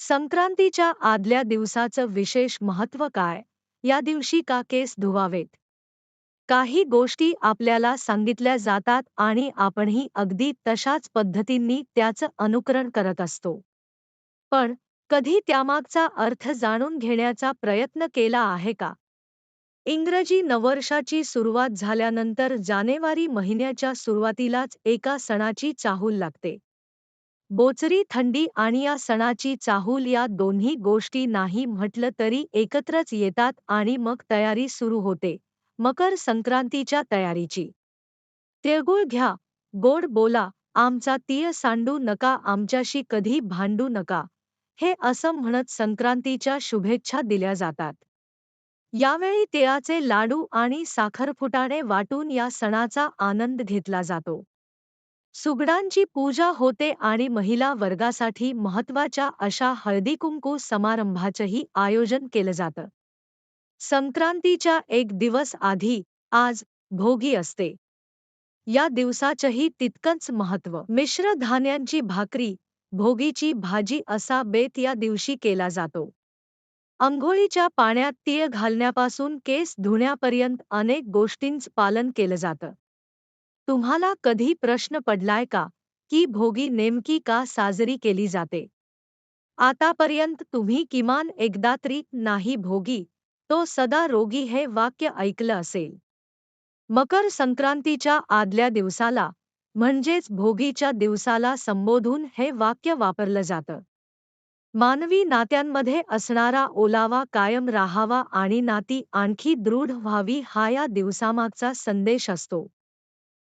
संक्रांतीच्या आदल्या दिवसाचं विशेष महत्त्व काय? या दिवशी का केस धुवावेत? काही गोष्टी आपल्याला सांगितल्या जातात आणि आपणही अगदी तशाच पद्धतींनी त्याचं अनुकरण करत असतो. पण कधी त्यामागचा अर्थ जाणून घेण्याचा प्रयत्न केला आहे का? इंग्रजी नववर्षाची सुरुवात झाल्यानंतर जानेवारी महिन्याच्या सुरुवातीलाच एका सणाची चाहूल लागते. बोचरी थंडी आणि या सणाची चाहूल या दोन्ही गोष्टी नाही म्हटलं तरी एकत्रच येतात आणि मग तयारी सुरू होते. मकर संक्रांतीच्या तयारीची. तिळगुळ घ्या. गोड बोला. आमचा तीय सांडू नका. आमच्याशी कधी भांडू नका. हे असं म्हणत संक्रांतीच्या शुभेच्छा दिल्या जातात. यावेळी तिळाचे लाडू आणि साखरफुटाणे वाटून या सणाचा आनंद घेतला जातो. सुगडांची पूजा होते आणि महिला वर्गासाठी महत्त्वाच्या अशा हळदीकुंकू समारंभाचंही आयोजन केलं जातं. संक्रांतीच्या एक दिवस आधी आज भोगी असते. या दिवसाचंही तितकंच महत्त्व मिश्र धान्यांची भाकरी भोगीची भाजी असा बेत या दिवशी केला जातो. अंघोळीच्या पाण्यात तीळ घालण्यापासून केस धुण्यापर्यंत अनेक गोष्टींच पालन केलं जातं. तुम्हाला कधी प्रश्न पडलाय का? की भोगी नेमकी का साजरी केली जाते? आतापर्यंत तुम्ही किमान एकदा तरी नाही भोगी तो सदा रोगी हे वाक्य ऐकलं असेल. मकर संक्रांतीच्या आदल्या दिवसाला म्हणजेच भोगीच्या दिवसाला संबोधून हे वाक्य वापरलं जातं. मानवी नात्यांमध्ये असणारा ओलावा कायम राहावा आणि नाती आणखी दृढ व्हावी हा या दिवसामागचा संदेश असतो.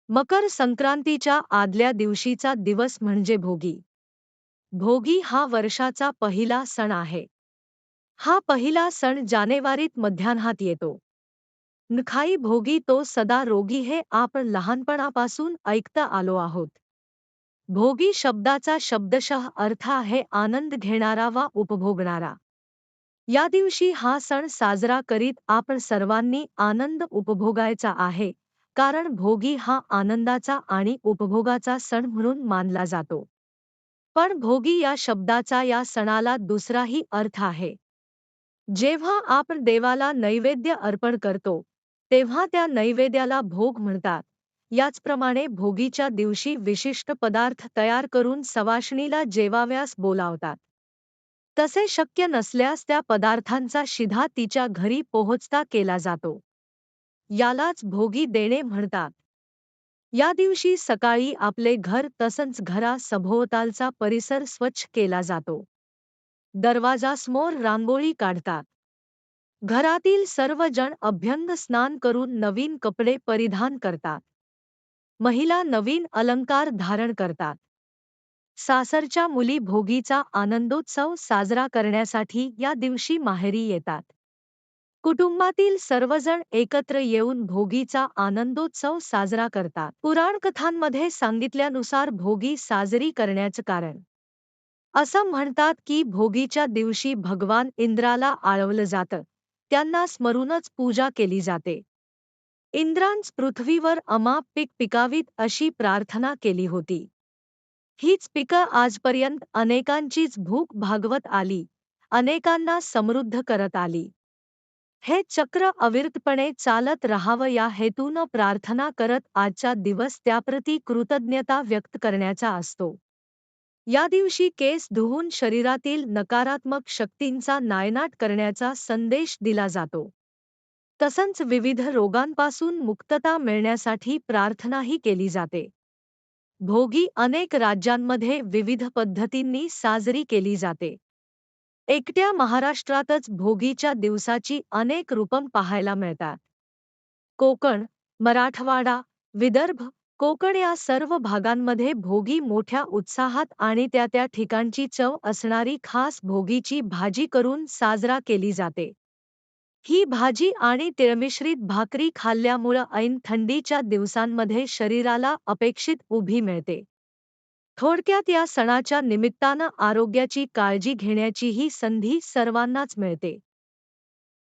मकर संक्रांतीच्या आदल्या दिवशीचा दिवस म्हणजे भोगी. भोगी हा वर्षाचा पहिला सण आहे. हा पहिला सण जानेवारीत मध्यान्हात येतो. नखाई भोगी तो सदा रोगी हे आपण लहानपणापासून ऐकता आलो आहोत. भोगी शब्दाचा शब्दशः अर्थ आहे आनंद घेणारा वा उपभोगणारा. या दिवशी हा सण साजरा करीत आपण सर्वांनी आनंद उपभोगायचा आहे. कारण भोगी हा आनंदाचा आणि उपभोगाचा सण म्हणून मानला जातो. पण भोगी या शब्दाचा या सणाला दुसराही अर्थ आहे. जेव्हा आपण देवाला नैवेद्य अर्पण करतो तेव्हा त्या नैवेद्याला भोग म्हणतात. याचप्रमाणे भोगीच्या दिवशी विशिष्ट पदार्थ तयार करून सवाशणीला जेवाव्यास बोलावतात. तसे शक्य नसल्यास त्या पदार्थांचा शिधा तिच्या घरी पोहोचता केला जातो. यालाच भोगी देणे म्हणतात. या दिवशी सकाळी आपले घर तसंच घरा सभोवतालचा परिसर स्वच्छ केला जातो. दरवाजासमोर रांगोळी काढतात. घरातील सर्वजण अभ्यंग स्नान करून नवीन कपडे परिधान करतात. महिला नवीन अलंकार धारण करतात. सासरच्या मुली भोगीचा आनंदोत्सव साजरा करण्यासाठी या दिवशी माहेरी येतात. कुटुंबातील सर्वजण एकत्र येऊन भोगीचा आनंदोत्सव साजरा करतात. पुराणकथांमध्ये सांगितल्यानुसार भोगी साजरी करण्याचं कारण. असं म्हणतात की भोगीच्या दिवशी भगवान इंद्राला आळवलं जातं. त्यांना स्मरूनच पूजा केली जाते. इंद्रांच पृथ्वीवर अमाप पीक पिकावीत अशी प्रार्थना केली होती. हीच पिकं आजपर्यंत अनेकांचीच भूक भागवत आली. अनेकांना समृद्ध करत आली. हे चक्र अविरतपणे चालत राहावं. या हेतून प्रार्थना करत आजचा दिवस त्याप्रती कृतज्ञता व्यक्त करण्याचा असतो. या दिवशी केस धुवून शरीरातील नकारात्मक शक्तींचा नायनाट करण्याचा संदेश दिला जातो. तसंच विविध रोगांपासून मुक्तता मिळण्यासाठी प्रार्थनाही केली जाते. भोगी अनेक राज्यांमध्ये विविध पद्धतींनी साजरी केली जाते. एकट्या महाराष्ट्रातच भोगीच्या दिवसाची अनेक रूपं पाहायला मिळतात. कोकण मराठवाडा विदर्भ कोकण या सर्व भागांमध्ये भोगी मोठ्या उत्साहात आणि त्या त्या ठिकाणची चव असणारी खास भोगीची भाजी करून साजरा केली जाते. ही भाजी आणि तिळमिश्रित भाकरी खाल्ल्यामुळं ऐन थंडीच्या दिवसांमध्ये शरीराला अपेक्षित उभी मिळते. थोडक्यात या सणाच्या निमित्तानं आरोग्याची काळजी घेण्याचीही संधी सर्वांनाच मिळते.